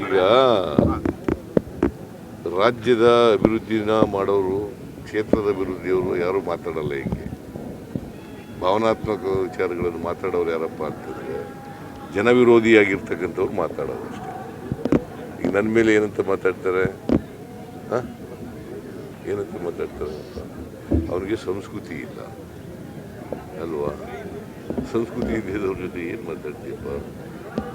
ಈಗ ರಾಜ್ಯದ ಅಭಿವೃದ್ಧಿನ ಮಾಡೋರು ಕ್ಷೇತ್ರದ ಅಭಿವೃದ್ಧಿಯವರು ಯಾರು ಮಾತಾಡಲ್ಲ ಹೀಗೆ. ಭಾವನಾತ್ಮಕ ವಿಚಾರಗಳನ್ನು ಮಾತಾಡೋರು ಯಾರಪ್ಪ ಅಂತಂದ್ರೆ ಜನವಿರೋಧಿಯಾಗಿರ್ತಕ್ಕಂಥವ್ರು ಮಾತಾಡೋರು ಅಷ್ಟೇ. ಈಗ ನನ್ನ ಮೇಲೆ ಏನಂತ ಮಾತಾಡ್ತಾರೆ? ಹಾಂ? ಏನಂತ ಮಾತಾಡ್ತಾರೆ ಅವ್ರಿಗೆ ಸಂಸ್ಕೃತಿ ಇಲ್ಲ. ಅಲ್ವಾ? ಸಂಸ್ಕೃತಿ ಇದ್ದವ್ರ ಜೊತೆ ಏನು ಮಾತಾಡ್ತೀಯಪ್ಪ?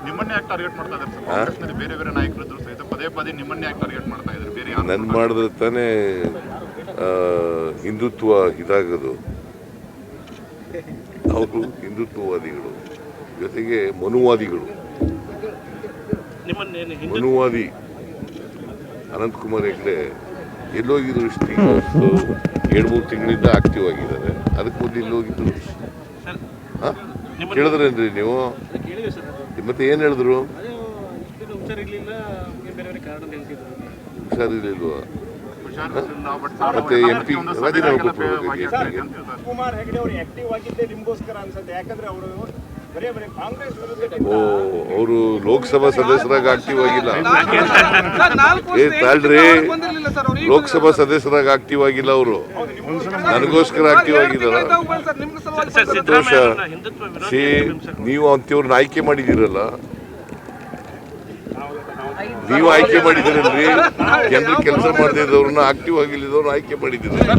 ನಿಮ್ಮನ್ನೇ ಯಾಕೆ ಟಾರ್ಗೆಟ್ ಮಾಡ್ತಾ ಇದ್ದಾರೆ ಸರ್? ಕಾಂಗ್ರೆಸ್ನಲ್ಲಿ ಬೇರೆ ಬೇರೆ ನಾಯಕರು ಇದ್ರು ಸಹಿತ ಪದೇ ಪದೇ ನಿಮ್ಮನ್ನೇ ಯಾಕೆ ಟಾರ್ಗೆಟ್ ಮಾಡ್ತಾ ಇದ್ದಾರೆ? ಬೇರೆ ಯಾರು ನನ್ನ ಮಾಡಿದ್ರೆ ತಾನೇ ಹಿಂದುತ್ವ ಇದಾಗೋದು. ಅವರು ಹಿಂದುತ್ವವಾದಿಗಳು ಜೊತೆಗೆ ಮನುವಾದಿಗಳು. ಮನುವಾದಿ. ಅನಂತಕುಮಾರ್ ಹೆಗ್ಡೆ ಎಲ್ಲೋಗಿದ್ರು ಇಷ್ಟು ಎರಡು ಮೂರು ತಿಂಗಳಿಂದ ಆಕ್ಟಿವ್ ಆಗಿದ್ದಾರೆ. ಅದಕ್ಕೆ ಮೊದಲು ಎಲ್ಲೋಗಿದ್ರು. ಕೇಳಿದ್ರೇನ್ರಿ ನೀವು. ಮತ್ತೆ ಏನು ಹೇಳಿದ್ರು? ಹುಷಾರಿರ್ಲಿಲ್ವಾ? ಮತ್ತೆ ರಾಜೀನಾಮೆ ಭಾಗಿಯಾಗ್ತಾ ಇದೆ ಅಂತ ಹೇಳ್ತಾರೆ ಕುಮಾರ್ ಹೆಗಡೆ ಅವರು ಆಕ್ಟಿವ್ ಆಗಿದ್ದೆ ನಿಮ್ಗೋಸ್ಕರ ಅನ್ಸುತ್ತೆ. ಯಾಕಂದ್ರೆ ಅವರು ಓ ಅವರು ಲೋಕಸಭಾ ಸದಸ್ಯರಾಗಿ ಆಕ್ಟಿವ್ ಆಗಿಲ್ಲ. ಏ ತಾಳ್ರಿ. ಲೋಕಸಭಾ ಸದಸ್ಯರಾಗಿ ಆಕ್ಟಿವ್ ಆಗಿಲ್ಲ ಅವರು. ನನಗೋಸ್ಕರ ಆಕ್ಟಿವ್ ಆಗಿದಾರ ಸರ್ ಸಂತೋಷ ಸಿದ್ದರಾಮಯ್ಯ ಹಿಂದುತ್ವ ವಿರೋಧಿ ಸಿ ನೀವು ಅಂತವ್ರನ್ನ ಆಯ್ಕೆ ಮಾಡಿದ್ದೀರಲ್ಲ? ನೀವು ಆಯ್ಕೆ ಮಾಡಿದ್ದೀರಲ್ರಿ? ಜನರು ಕೆಲಸ ಮಾಡದಿದ್ದವ್ರನ್ನ ಆಕ್ಟಿವ್ ಆಗಿಲ್ಲದವ್ರನ್ನ ಆಯ್ಕೆ ಮಾಡಿದಿರ